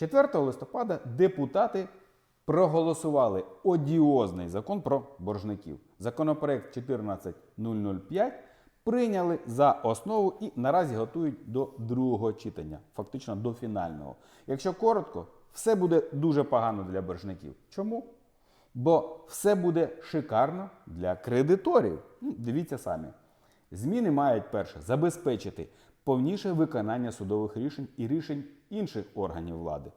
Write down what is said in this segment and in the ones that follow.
4 листопада депутати проголосували одіозний закон про боржників. Законопроект 14005 прийняли за основу і наразі готують до другого читання, фактично до фінального. Якщо коротко, все буде дуже погано для боржників. Чому? Бо все буде шикарно для кредиторів. Ну, Дивіться самі. Зміни мають перше забезпечити повніше виконання судових рішень і рішень інших органів влади.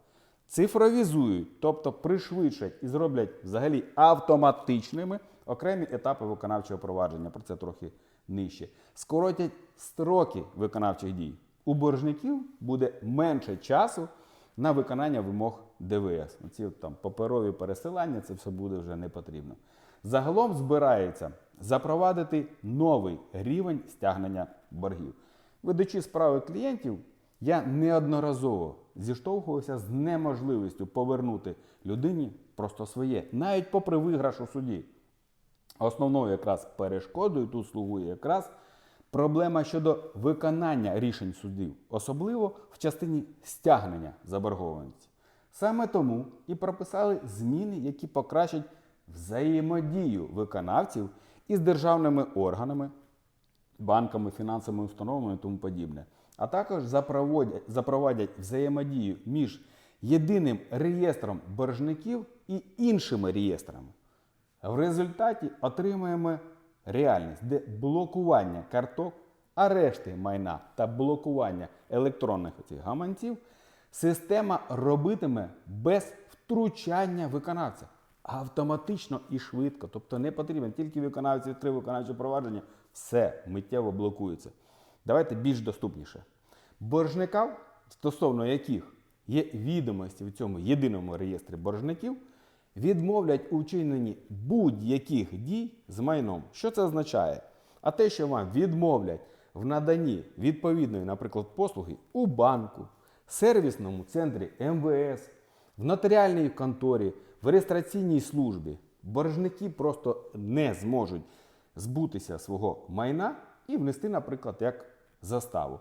Цифровізують, тобто пришвидшать і зроблять взагалі автоматичними окремі етапи виконавчого провадження. Про це трохи нижче. Скоротять строки виконавчих дій. У боржників буде менше часу на виконання вимог ДВС. Ці там паперові пересилання, це все буде вже не потрібно. Загалом збирається запровадити новий рівень стягнення боргів. Ведучи справи клієнтів, я неодноразово зіштовхувався з неможливістю повернути людині просто своє, навіть попри виграш у суді. Основною якраз перешкодою тут слугує якраз проблема щодо виконання рішень судів, особливо в частині стягнення заборгованості. Саме тому і прописали зміни, які покращать взаємодію виконавців із державними органами, банками, фінансовими установами і тому подібне. А також запровадять, запровадять взаємодію між єдиним реєстром боржників і іншими реєстрами. В результаті отримаємо реальність, де блокування карток, арешти майна та блокування електронних цих гаманців система робитиме без втручання виконавця. Автоматично і швидко. Тобто не потрібно тільки виконавець відкрив виконавче провадження, все миттєво блокується. Давайте більш доступніше. Боржникам, стосовно яких є відомості в цьому єдиному реєстрі боржників, відмовлять у вчиненні будь-яких дій з майном. Що це означає? А те, що вам відмовлять в наданні відповідної, наприклад, послуги у банку, сервісному центрі МВС, в нотаріальній конторі, в реєстраційній службі, боржники просто не зможуть збутися свого майна і внести, наприклад, як заставу.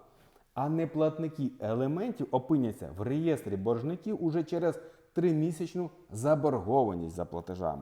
А неплатники елементів опиняться в реєстрі боржників уже через тримісячну заборгованість за платежами.